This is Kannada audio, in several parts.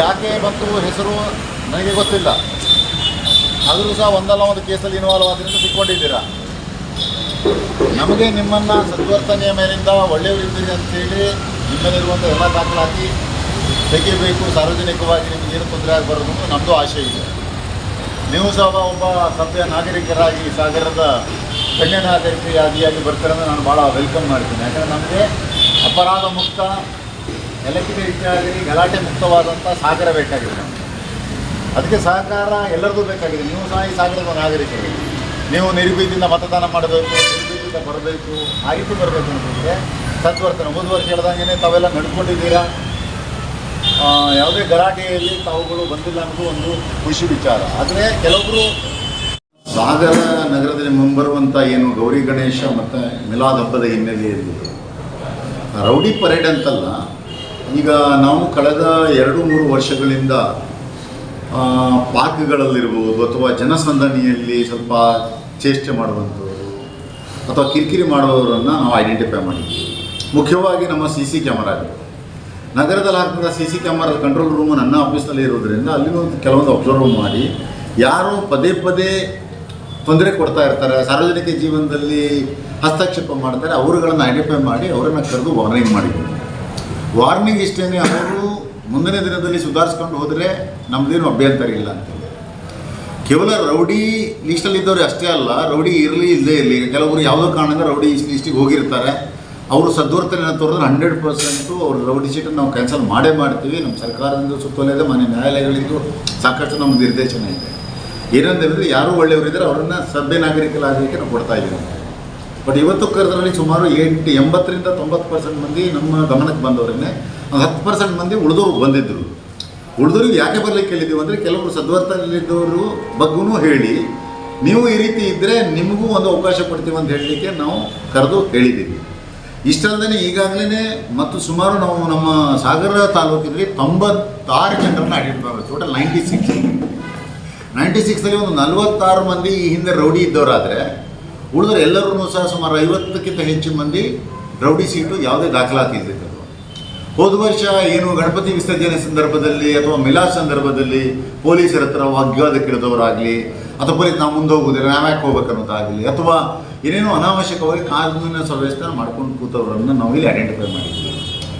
ಯಾಕೆ ಬಂತು ಹೆಸರು? ನನಗೆ ಗೊತ್ತಿಲ್ಲ. ಆದರೂ ಸಹ ಒಂದಲ್ಲ ಒಂದು ಕೇಸಲ್ಲಿ ಇನ್ವಾಲ್ವ್ ಆದ್ರಿಂದ ಸಿಕ್ಕೊಂಡಿದ್ದೀರಾ? ನಮಗೆ ನಿಮ್ಮನ್ನ ಸದ್ವರ್ತನೆಯ ಮೇಲಿಂದ ಒಳ್ಳೆಯವರಿದ್ದೀರಿ ಅಂತೇಳಿ ನಿಮ್ಮಲ್ಲಿರುವಂಥ ಎಲ್ಲ ದಾಖಲಾತಿ ತೆಗಿಬೇಕು. ಸಾರ್ವಜನಿಕವಾಗಿ ನಿಮಗೆ ಏನು ತೊಂದರೆ ಆಗಬಾರದು ನಮ್ಮದು ಆಶೆ ಇದೆ. ನೀವು ಸಹ ಒಬ್ಬ ಸಭ್ಯ ನಾಗರಿಕರಾಗಿ ಸಾಗರದ ಗಣ್ಯ ನಾಗರಿಕೆಯಾದಿಯಾಗಿ ಬರ್ತೀರಂದ್ರೆ ನಾನು ಭಾಳ ವೆಲ್ಕಮ್ ಮಾಡ್ತೀನಿ. ಯಾಕಂದರೆ ನಮಗೆ ಅಪರಾಧ ಮುಕ್ತ ಎಲ್ಲಕ್ಕಿಂತ ಆಗಲಿ ಗಲಾಟೆ ಮುಕ್ತವಾದಂಥ ಸಾಗರ ಬೇಕಾಗಿದೆ. ಅದಕ್ಕೆ ಸಹಕಾರ ಎಲ್ಲರಿಗೂ ಬೇಕಾಗಿದೆ. ನೀವು ಸಹ ಈ ಸಾಗರದ ನಾಗರಿಕರು. ನೀವು ನಿರ್ಭೀತಿಯಿಂದ ಮತದಾನ ಮಾಡಬೇಕು ನಿರ್ಭೀತಿಯಿಂದ ಬರಬೇಕು ಆಯಿತು ಬರಬೇಕು ಅಂತಂದರೆ ಸದ್ವರ್ತನೆ. ಹೋದ ವರ್ಷ ಹೇಳ್ದಂಗೆ ತಾವೆಲ್ಲ ನಡ್ಕೊಂಡಿದ್ದೀರಾ? ಯಾವುದೇ ಗಲಾಟೆಯಲ್ಲಿ ತಾವುಗಳು ಬಂದಿಲ್ಲ ಅನ್ನೋದು ಒಂದು ಖುಷಿ ವಿಚಾರ. ಆದರೆ ಕೆಲವೊಬ್ಬರು ಸಾಗರ ನಗರದಲ್ಲಿ ಮುಂಬರುವಂಥ ಏನು ಗೌರಿ ಗಣೇಶ ಮತ್ತು ಮಿಲಾದ್ ಹಬ್ಬದ ಹಿನ್ನೆಲೆಯಲ್ಲಿ ರೌಡಿ ಪರೇಡ್ ಅಂತಲ್ಲ, ಈಗ ನಾವು ಕಳೆದ ಎರಡು ಮೂರು ವರ್ಷಗಳಿಂದ ಪಾರ್ಕ್ಗಳಲ್ಲಿರ್ಬೋದು ಅಥವಾ ಜನಸಂದಣಿಯಲ್ಲಿ ಸ್ವಲ್ಪ ಚೇಷ್ಟೆ ಮಾಡುವಂಥವ್ರು ಅಥವಾ ಕಿರಿಕಿರಿ ಮಾಡುವವರನ್ನು ನಾವು ಐಡೆಂಟಿಫೈ ಮಾಡಿದ್ದೀವಿ ಮುಖ್ಯವಾಗಿ ನಮ್ಮ ಸಿ ಸಿ ಕ್ಯಾಮರಾಗಳು. ನಗರದಲ್ಲಿ ಹಾಕಿದ C C camera control room ನನ್ನ ಆಫೀಸ್ನಲ್ಲಿ ಇರೋದ್ರಿಂದ ಅಲ್ಲಿನೂ ಕೆಲವೊಂದು ಅಬ್ಸರ್ವ್ ಮಾಡಿ. ಯಾರು ಪದೇ ಪದೇ ತೊಂದರೆ ಕೊಡ್ತಾ ಇರ್ತಾರೆ. ಸಾರ್ವಜನಿಕ ಜೀವನದಲ್ಲಿ ಹಸ್ತಕ್ಷೇಪ ಮಾಡ್ತಾರೆ. ಅವರುಗಳನ್ನು ಐಡೆಂಟಿಫೈ ಮಾಡಿ ಅವರನ್ನು ಕರೆದು ವಾರ್ನಿಂಗ್ ಮಾಡಿದ್ವಿ ವಾರ್ನಿಂಗ್ ಇಷ್ಟೇ ಅವರು ಮುಂದಿನ ದಿನದಲ್ಲಿ ಸುಧಾರಿಸ್ಕೊಂಡು ಹೋದರೆ ನಮ್ಮದೇನು ಅಭ್ಯಂತರ ಇಲ್ಲ ಅಂತೇಳಿ. ಕೇವಲ ರೌಡಿ ಲೀಸ್ಟಲ್ಲಿದ್ದವ್ರು ಅಷ್ಟೇ ಅಲ್ಲ, ರೌಡಿ ಇರಲಿ ಇಲ್ಲದೇ ಇರಲಿ. ಕೆಲವರು ಯಾವುದೋ ಕಾರಣದಿಂದ ರೌಡಿ ಲೀಸ್ಟಿಗೆ ಹೋಗಿರ್ತಾರೆ. ಅವರು ಸದ್ವರ್ತನೆಯನ್ನು ತೋರಿದ್ರೆ ಹಂಡ್ರೆಡ್ ಪರ್ಸೆಂಟು ಅವ್ರ ಲವ್ ಶೀಟನ್ನು ನಾವು ಕ್ಯಾನ್ಸಲ್ ಮಾಡೇ ಮಾಡ್ತೀವಿ. ನಮ್ಮ ಸರ್ಕಾರದಿಂದ ಸುತ್ತೋಲೆದೆ ಮನೆ ನ್ಯಾಯಾಲಯಗಳಿಂದ ಸಾಕಷ್ಟು ನಮ್ಮ ನಿರ್ದೇಶನ ಇದೆ. ಏನಂತಂದರೆ ಯಾರು ಒಳ್ಳೆಯವರಿದ್ದಾರೆ ಅವರನ್ನು ಸಭ್ಯ ನಾಗರಿಕರಾಗಲಿಕ್ಕೆ ನಾವು ಕೊಡ್ತಾ ಇದ್ದೀವಿ. ಬಟ್ ಇವತ್ತು ಕರೆದ್ರಲ್ಲಿ ಸುಮಾರು ಎಂಟು, ಎಂಬತ್ತರಿಂದ ತೊಂಬತ್ತು ಪರ್ಸೆಂಟ್ ಮಂದಿ ನಮ್ಮ ಗಮನಕ್ಕೆ ಬಂದವರನ್ನೇ, ಹತ್ತು ಪರ್ಸೆಂಟ್ ಮಂದಿ ಉಳಿದವ್ರು ಬಂದಿದ್ದರು ಉಳಿದವ್ರಿಗೆ ಯಾಕೆ ಬರಲಿಕ್ಕೆ ಹೇಳಿದ್ದೀವಿ ಅಂದರೆ ಕೆಲವರು ಸದ್ವರ್ತನಲ್ಲಿದ್ದವರು ಬಗ್ಗೂ ಹೇಳಿ, ನೀವು ಈ ರೀತಿ ಇದ್ದರೆ ನಿಮಗೂ ಒಂದು ಅವಕಾಶ ಕೊಡ್ತೀವಿ ಅಂತ ಹೇಳಲಿಕ್ಕೆ ನಾವು ಕರೆದು ಹೇಳಿದ್ದೀವಿ. ಇಷ್ಟಲ್ಲದೆ ಈಗಾಗಲೇ ಮತ್ತು ಸುಮಾರು ನಾವು ನಮ್ಮ ಸಾಗರ ತಾಲೂಕಿನಲ್ಲಿ ತೊಂಬತ್ತಾರು ಜನರನ್ನು ಐಡೆಂಟಿಫೈ ಮಾಡಿ ಟೋಟಲ್ ನೈಂಟಿ ಸಿಕ್ಸ್ ನೈಂಟಿ ಸಿಕ್ಸಲ್ಲಿ ಒಂದು ನಲವತ್ತಾರು ಮಂದಿ ಈ ಹಿಂದೆ ರೌಡಿ ಇದ್ದವರಾದರೆ ಉಳಿದ್ರೆ ಎಲ್ಲರೂ ಸಹ ಸುಮಾರು ಐವತ್ತಕ್ಕಿಂತ ಹೆಚ್ಚು ಮಂದಿ ರೌಡಿ ಸೀಟು ಯಾವುದೇ ದಾಖಲಾತಿ ಇದ್ದಿದ್ದರು ಹೋದ ವರ್ಷ ಏನು ಗಣಪತಿ ವಿಸರ್ಜನೆ ಸಂದರ್ಭದಲ್ಲಿ ಅಥವಾ ಮಿಲಾ ಸಂದರ್ಭದಲ್ಲಿ ಪೊಲೀಸರ ಹತ್ರ ವಾಗ್ವಾದಕ್ಕಿಳಿದವರಾಗಲಿ ಅಥವಾ ನಾವು ಮುಂದೆ ಹೋಗೋದಿಲ್ಲ ನಾವು ಯಾಕೆ ಹೋಗ್ಬೇಕನ್ನೋದಾಗಲಿ, ಅಥವಾ ಏನೇನೋ ಅನಾವಶ್ಯಕವಾಗಿ ಕಾನೂನಿನ ಸವ್ಯಸ್ಥಾನ ಮಾಡ್ಕೊಂಡು ಕೂತವರನ್ನು ನಾವು ಇಲ್ಲಿ ಐಡೆಂಟಿಫೈ ಮಾಡಿದ್ದೀವಿ.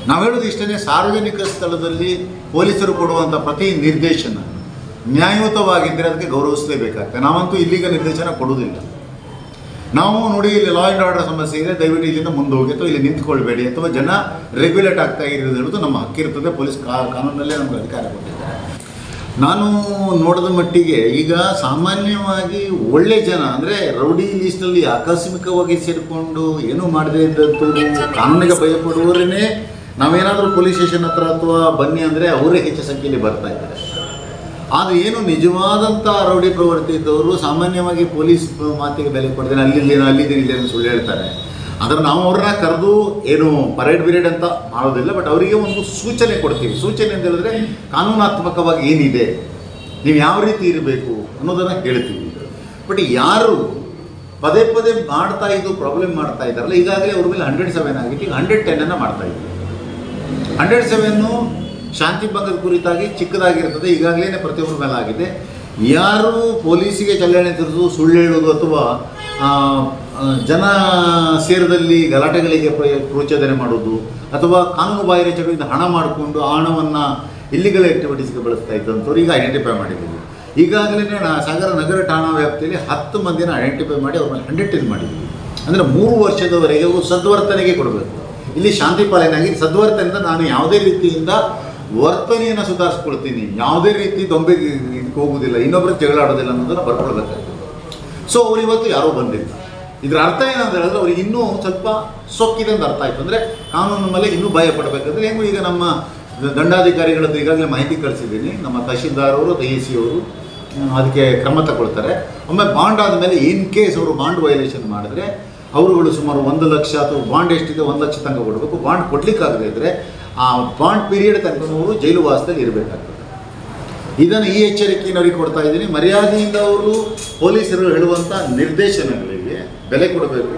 ನಾವು ಹೇಳೋದು ಇಷ್ಟೇ ಸಾರ್ವಜನಿಕ ಸ್ಥಳದಲ್ಲಿ ಪೊಲೀಸರು ಕೊಡುವಂಥ ಪ್ರತಿ ನಿರ್ದೇಶನ ನ್ಯಾಯಯುತವಾಗಿದ್ದರೆ ಅದಕ್ಕೆ ಗೌರವಿಸಲೇಬೇಕಾಗ್ತದೆ ನಾವಂತೂ ಇಲ್ಲಿಗೆ ನಿರ್ದೇಶನ ಕೊಡುವುದಿಲ್ಲ. ನಾವು ನೋಡಿ ಇಲ್ಲಿ ಲಾ ಆ್ಯಂಡ್ ಆರ್ಡರ್ ಸಮಸ್ಯೆ ಇದೆ, ದಯವಿಟ್ಟು ಇಲ್ಲಿಂದ ಮುಂದೆ ಹೋಗಿ ಅಥವಾ ಇಲ್ಲಿ ನಿಂತ್ಕೊಳ್ಬೇಡಿ ಅಥವಾ ಜನ ರೆಗ್ಯುಲೇಟ್ ಆಗ್ತಾ ಇರೋದು ಹೇಳೋದು ನಮ್ಮ ಹಕ್ಕಿರ್ತದೆ ಪೊಲೀಸ್ ಕಾನೂನಲ್ಲೇ ನಮಗೆ ಅಧಿಕಾರ ಕೊಟ್ಟಿದ್ದಾರೆ. ನಾನು ನೋಡಿದ ಮಟ್ಟಿಗೆ ಈಗ ಸಾಮಾನ್ಯವಾಗಿ ಒಳ್ಳೆ ಜನ, ಅಂದರೆ ರೌಡಿ ಲೀಸ್ಟ್ನಲ್ಲಿ ಆಕಸ್ಮಿಕವಾಗಿ ಸೇರಿಕೊಂಡು ಏನೂ ಮಾಡದೇ ಇದ್ದಂಥವ್ರು ಕಾನೂನಿಗೆ ಭಯಪಡುವವರೇ ನಾವೇನಾದರೂ ಪೊಲೀಸ್ ಸ್ಟೇಷನ್ ಹತ್ರ ಅಥವಾ ಬನ್ನಿ ಅಂದರೆ ಅವರೇ ಹೆಚ್ಚು ಸಂಖ್ಯೆಯಲ್ಲಿ ಬರ್ತಾ ಇದ್ದಾರೆ. ಆದರೆ ಏನು ನಿಜವಾದಂಥ ರೌಡಿ ಪ್ರವೃತ್ತಿ ಇದ್ದವರು ಸಾಮಾನ್ಯವಾಗಿ ಪೊಲೀಸ್ ಮಾತಿಗೆ ಬೆಲೆ ಕೊಡ್ತೇನೆ ಅಲ್ಲಿ ಅಲ್ಲಿದ್ದೇನೆ ಅಂತ ಸುಳ್ಳು ಹೇಳ್ತಾರೆ. ಆದರೆ ನಾವು ಅವ್ರನ್ನ ಕರೆದು ಏನು ಪರೇಡ್ ಬಿರೇಡ್ ಅಂತ ಮಾಡೋದಿಲ್ಲ ಬಟ್ ಅವರಿಗೆ ಒಂದು ಸೂಚನೆ ಕೊಡ್ತೀವಿ. ಸೂಚನೆ ಅಂತ ಹೇಳಿದ್ರೆ ಕಾನೂನಾತ್ಮಕವಾಗಿ ಏನಿದೆ, ನೀವು ಯಾವ ರೀತಿ ಇರಬೇಕು ಅನ್ನೋದನ್ನು ಹೇಳ್ತೀವಿ. ಬಟ್ ಯಾರು ಪದೇ ಪದೇ ಮಾಡ್ತಾ ಇದ್ದು ಪ್ರಾಬ್ಲಮ್ ಮಾಡ್ತಾ ಇದ್ದಾರಲ್ಲ, ಈಗಾಗಲೇ ಅವ್ರ ಮೇಲೆ ಹಂಡ್ರೆಡ್ ಸೆವೆನ್ ಆಗಿತ್ತು, ಈಗ ಹಂಡ್ರೆಡ್ ಟೆನ್ನನ್ನು ಮಾಡ್ತಾ ಇದ್ದೀವಿ ಹಂಡ್ರೆಡ್ ಸೆವೆನ್ನು ಶಾಂತಿ ಭಂಗದ ಕುರಿತಾಗಿ ಚಿಕ್ಕದಾಗಿರ್ತದೆ ಈಗಾಗಲೇ ಪ್ರತಿಯೊಬ್ಬರ ಮೇಲೆ ಆಗಿದೆ ಯಾರು ಪೊಲೀಸಿಗೆ ಚಲನೆ ತಿರುದು ಸುಳ್ಳು ಹೇಳೋದು ಅಥವಾ ಜನ ಸೇರದಲ್ಲಿ ಗಲಾಟೆಗಳಿಗೆ ಪ್ರಚೋದನೆ ಮಾಡೋದು ಅಥವಾ ಕಾನೂನು ಬಾಹಿರ ಚಟುವಟಿಕೆ ಹಣ ಮಾಡಿಕೊಂಡು ಆ ಹಣವನ್ನು ಇಲ್ಲಿಗಲ್ ಆ್ಯಕ್ಟಿವಿಟೀಸ್ಗೆ ಬಳಸ್ತಾ ಇದ್ದಂಥವ್ರು ಈಗ ಐಡೆಂಟಿಫೈ ಮಾಡಿದ್ದೀವಿ. ಈಗಾಗಲೇ ಸಾಗರ ನಗರ ಠಾಣಾ ವ್ಯಾಪ್ತಿಯಲ್ಲಿ ಹತ್ತು ಮಂದಿನ ಐಡೆಂಟಿಫೈ ಮಾಡಿ ಅವ್ರನ್ನ ಮೇಲೆ ಮಾಡಿದ್ದೀವಿ. ಅಂದರೆ ಮೂರು ವರ್ಷದವರೆಗೆ ಸದ್ವರ್ತನೆಗೆ ಕೊಡಬೇಕು. ಇಲ್ಲಿ ಶಾಂತಿ ಪಾಲನೆಯಾಗಿ ಸದ್ವರ್ತನೆಯಿಂದ ನಾನು ಯಾವುದೇ ರೀತಿಯಿಂದ ವರ್ತನೆಯನ್ನು ಸುಧಾರಿಸ್ಕೊಳ್ತೀನಿ, ಯಾವುದೇ ರೀತಿ ದೊಂಬೆಗೆ ಹೋಗುವುದಿಲ್ಲ ಇನ್ನೊಬ್ಬರು ಜಗಳಾಡೋದಿಲ್ಲ ಅನ್ನೋದನ್ನು ಬರ್ಕೊಳ್ಬೇಕಾಗ್ತದೆ. ಸೊ ಅವರು ಇವತ್ತು ಯಾರೋ ಬಂದಿಲ್ಲ ಇದರ ಅರ್ಥ ಏನಂತ ಹೇಳಿದ್ರೆ ಅವ್ರಿಗೆ ಇನ್ನೂ ಸ್ವಲ್ಪ ಸೊಕ್ಕಿದೆ ಅಂತ ಅರ್ಥ ಆಯ್ತು. ಅಂದರೆ ಕಾನೂನು ಮೇಲೆ ಇನ್ನೂ ಭಯ ಪಡಬೇಕಂದ್ರೆ ಹೆಂಗು ಈಗ ನಮ್ಮ ದಂಡಾಧಿಕಾರಿಗಳದ್ದು ಈಗಾಗಲೇ ಮಾಹಿತಿ ಕಳಿಸಿದ್ದೀನಿ. ನಮ್ಮ ತಹಶೀಲ್ದಾರವರು ಡಿ ಸಿ ಅವರು ಅದಕ್ಕೆ ಕ್ರಮ ತಗೊಳ್ತಾರೆ. ಒಮ್ಮೆ ಬಾಂಡ್ ಆದಮೇಲೆ ಇನ್ ಕೇಸ್ ಅವರು ಬಾಂಡ್ ವೈಲೇಷನ್ ಮಾಡಿದ್ರೆ ಅವರುಗಳು ಸುಮಾರು ಒಂದು ಲಕ್ಷ ಅಥವಾ ಬಾಂಡ್ ಎಷ್ಟಿದೆ ಒಂದು ಲಕ್ಷ ತನಕ ಕೊಡಬೇಕು. ಬಾಂಡ್ ಕೊಡಲಿಕ್ಕಾಗದೇ ಇದ್ದರೆ ಆ ಬಾಂಡ್ ಪೀರಿಯಡ್ ತನಕ ಅವರು ಜೈಲು ವಾಸದಲ್ಲಿ ಇರಬೇಕಾಗ್ತದೆ. ಇದನ್ನು ಈ ಎಚ್ಚರಿಕೆಯನ್ನು ಕೊಡ್ತಾ ಇದ್ದೀನಿ. ಮರ್ಯಾದೆಯಿಂದ ಅವರು ಪೊಲೀಸರು ಹೇಳುವಂಥ ನಿರ್ದೇಶನಗಳಿಗೆ ಬೆಲೆ ಕೊಡಬೇಕು